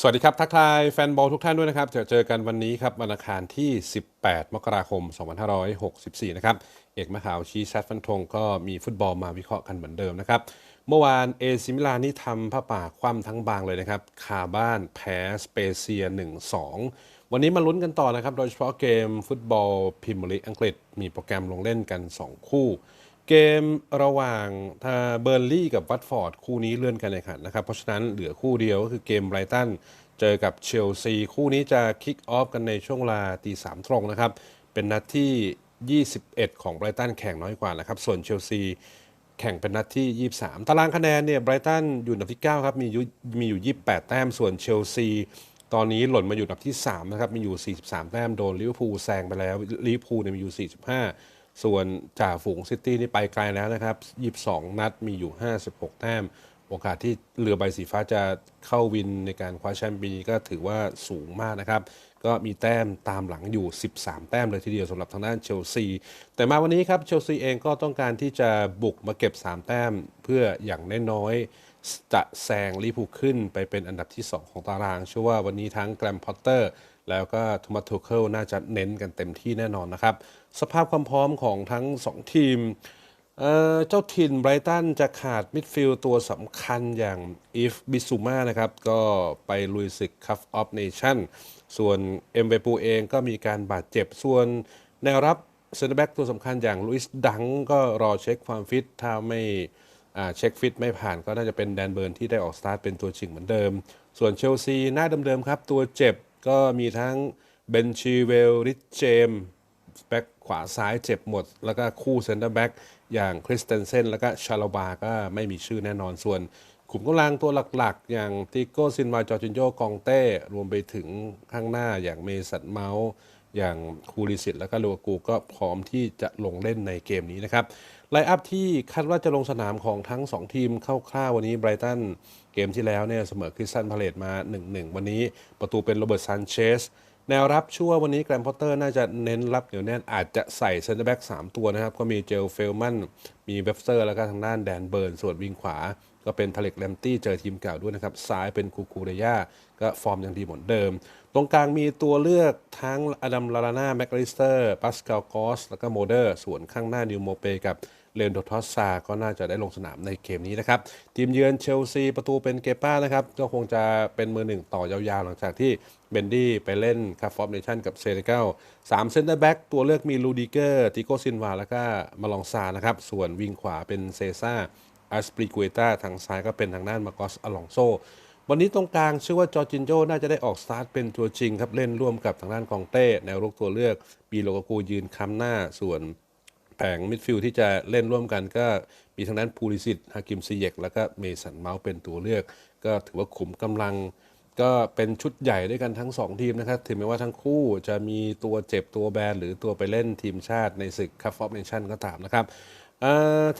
สวัสดีครับ ทักทายแฟนบอลทุกท่านด้วยนะครับ เจอเจอกันวันนี้ครับวันอังคารที่ 18 มกราคม 2564 นะครับ เอกมะขาวชี้ชัดฟันธงก็มีฟุตบอลมาวิเคราะห์กันเหมือนเดิมนะครับ เมื่อวานเอซิมิลานนี่ทำผ้าป่าคว่ำทั้งบางเลยนะครับ คาบ้านแพ้สเปเซีย 1-2 วันนี้มาลุ้นกันต่อนะครับ โดยเฉพาะเกมฟุตบอลพรีเมียร์ลีอังกฤษ มีโปรแกรมลงเล่นกัน 2 คู่ เกมระหว่างทาเบอร์ลี่กับวัตฟอร์ดคู่นี้เลื่อนการแข่งขันนะครับ เพราะฉะนั้นเหลือคู่เดียวก็คือเกมไบรตันเจอกับเชลซี คู่นี้จะคิกออฟกันในช่วงเวลาตีสามตรงนะครับ เป็นนัดที่ 21 ของไบรตันแข่งน้อยกว่านะครับ ส่วนเชลซีแข่งเป็นนัดที่ 23 ตารางคะแนนเนี่ยไบรตันอยู่อันดับที่ 9 ครับมีอยู่มีอยู่ 28 แต้มส่วนเชลซีตอนนี้หล่นมาอยู่อันดับที่3นะครับมีอยู่ 43 แต้มโดนลิเวอร์พูลแซงไปแล้วลิเวอร์พูลเนี่ยมีอยู่ 45 ส่วนจ่าฝูงซิตี้นี่ไปไกลแล้วนะครับ 22 นัดมีอยู่ 56 แต้ม โอกาสที่เรือใบสีฟ้าจะเข้าวินในการคว้าแชมป์ปีนี้ก็ถือว่าสูงมากนะครับ ก็มีแต้มตามหลังอยู่ 13 แต้มเลยทีเดียวสำหรับทางด้านเชลซี แต่มาวันนี้ครับเชลซีเองก็ต้องการที่จะบุกมาเก็บ 3 แต้มเพื่ออย่างน้อยๆจะแซงลิพูขึ้นไปเป็นอันดับที่ 2 ของตาราง เชื่อว่าวันนี้ทั้งแกรมพอตเตอร์แล้วก็โทมัสทูเคิลน่าจะเน้นกันเต็มที่แน่นอนนะครับ สภาพความพร้อมของทั้ง 2 ทีม เจ้าถิ่นไบรตันจะขาดมิดฟิลด์ตัวสำคัญอย่างอีฟบิซูมานะครับ ก็ไปลุยศึกคัฟออฟเนชั่นส่วนเอ็มเบปูเองก็มีการบาดเจ็บ ส่วนแนวรับเซนเตอร์แบ็กตัวสำคัญอย่างลุยส์ดังก็รอเช็คความฟิต ถ้าไม่เช็คฟิตไม่ผ่านก็น่าจะเป็นแดนเบิร์นที่ได้ออกสตาร์ทเป็นตัวจริงเหมือนเดิม ส่วนเชลซีหน้าเดิมๆครับ ตัวเจ็บก็มีทั้งเบนชีเวลริชเจม แบ็กขวาซ้ายเจ็บหมด แล้วก็คู่เซนเตอร์แบ็กอย่างคริสเตนเซนแล้วก็ชาลาบาก็ไม่มีชื่อแน่นอนส่วนขุมกำลังตัวหลักๆ อย่างติโก้ซินวาจอจินโยกองเต้ รวมไปถึงข้างหน้าอย่างเมสันเมาส์อย่างคูริสิตแล้วก็ลูอากูก็พร้อมที่จะลงเล่นในเกมนี้นะครับไลอัพที่คาดว่าจะลงสนามของทั้ง 2 ทีมคร่าวๆวันนี้ไบรตันเกมที่แล้วเนี่ยเสมอคริสตันพาเลตมา 1-1 วันนี้ประตูเป็นโรเบิร์ตซานเชส แนวรับชั่ววันนี้แกรมพอตเตอร์น่าจะเน้นรับเหนียวแน่นอาจจะใส่เซนเตอร์แบ็ก3ตัวนะครับ ก็มีเจลเฟลมันมีเวฟเซอร์แล้วก็ทางด้านแดนเบิร์น ส่วนวิงขวา ก็เป็นทาเล็กแลมตี้เจอทีมเก่าด้วยนะครับ ซ้ายเป็นคูคูเรยาก็ฟอร์มยังดีเหมือนเดิม ตรงกลางมีตัวเลือกทั้งอดัมลาลาน่าแมคลิสเตอร์ ปัสคาลกอส แล้วก็โมเดอร์ ส่วนข้างหน้านิวโมเปกับ เลนโดทอสซาก็น่าจะได้ลงสนามในเกมนี้นะครับ ทีมเยือนเชลซีประตูเป็นเกป้านะครับ ก็คงจะเป็นมือหนึ่งต่อยาวๆ หลังจากที่เบนดี้ไปเล่นคาฟอร์เนชั่นกับเซเนกัลสามเซนเตอร์แบ็กตัวเลือกมีลูดิเกอร์ ติโกซินวา แล้วก็มาลองซานะครับ ส่วนวิงขวาเป็นเซซ่าอัสปริกุเอตาทางซ้ายก็เป็นทางด้านมาโกสอลองโซวันนี้ตรงกลางเชื่อว่าจอร์จินโจน่าจะได้ออกสตาร์ทเป็นตัวจริงครับ เล่นร่วมกับทางด้านกองเต้แนวรุกตัวเลือกปีโลกกูยืนค้ำหน้าส่วน แผงมิดฟิลด์ที่จะเล่นร่วมกันก็มีทางด้านพูลิสิตฮากิมซีเยกแล้วก็เมสันเมาส์เป็นตัวเลือก ก็ถือว่าขุมกำลัง ก็เป็นชุดใหญ่ด้วยกันทั้ง 2 ทีมนะครับ ถึงแม้ว่าทั้งคู่จะมีตัวเจ็บตัวแบนหรือตัวไปเล่นทีมชาติในศึกคัฟฟอร์เนชั่นก็ตามนะครับ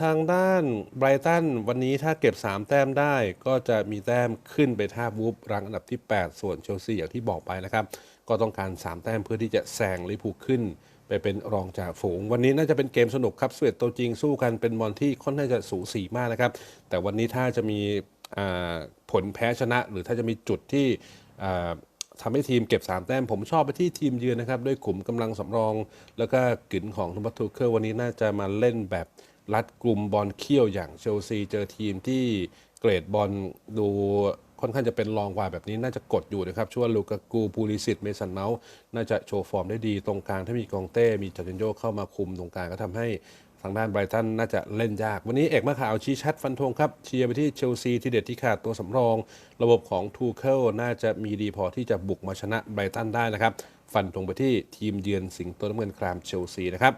ทางด้านไบรตันวันนี้ถ้าเก็บ 3 แต้มได้ก็จะมีแต้มขึ้นไปท่าบวูฟรังอันดับที่ 8 ส่วนเชลซีอย่างที่บอกไปนะครับ ก็ต้องการ 3 แต้มเพื่อที่จะแซงลิพูขึ้น ไปเป็นรองจากฝูง วันนี้น่าจะเป็นเกมสนุกครับสเวตตัวจริงสู้กันเป็นบอลที่ค่อนข้างจะสูสีมากนะครับ แต่วันนี้ถ้าจะมีผลแพ้ชนะ หรือถ้าจะมีจุดที่ทำให้ทีมเก็บ 3 แต้ม ผมชอบไปที่ทีมเยือนนะครับ ด้วยขุมกำลังสำรอง แล้วก็กลิ่นของทุมัตทูเคิลวันนี้น่าจะมาเล่นแบบรัดกลุ่มบอลเขี้ยวอย่างเชลซีเจอทีมที่เกรดบอลดู ค่อนข้างจะเป็นรองกว่าแบบนี้น่าจะกดอยู่นะครับช่วลูกากูปูลิสิตเมสันเมาส์น่าจะโชว์ฟอร์มได้ดีตรงกลางถ้ามีกองเต้มีจอร์จินโยเข้ามาคุมตรงกลางก็ทำให้ทางด้านไบรตันน่าจะเล่นยาก วันนี้เอกมาข่าวชี้ชัดฟันธงครับ เชียร์ไปที่เชลซีที่เด็ดที่ขาดตัวสำรอง ระบบของทูเคิลน่าจะมีดีพอที่จะบุกมาชนะไบรตันได้นะครับ ฟันธงไปที่ทีมเยือนสิงโตน้ำเงินครามเชลซีนะครับ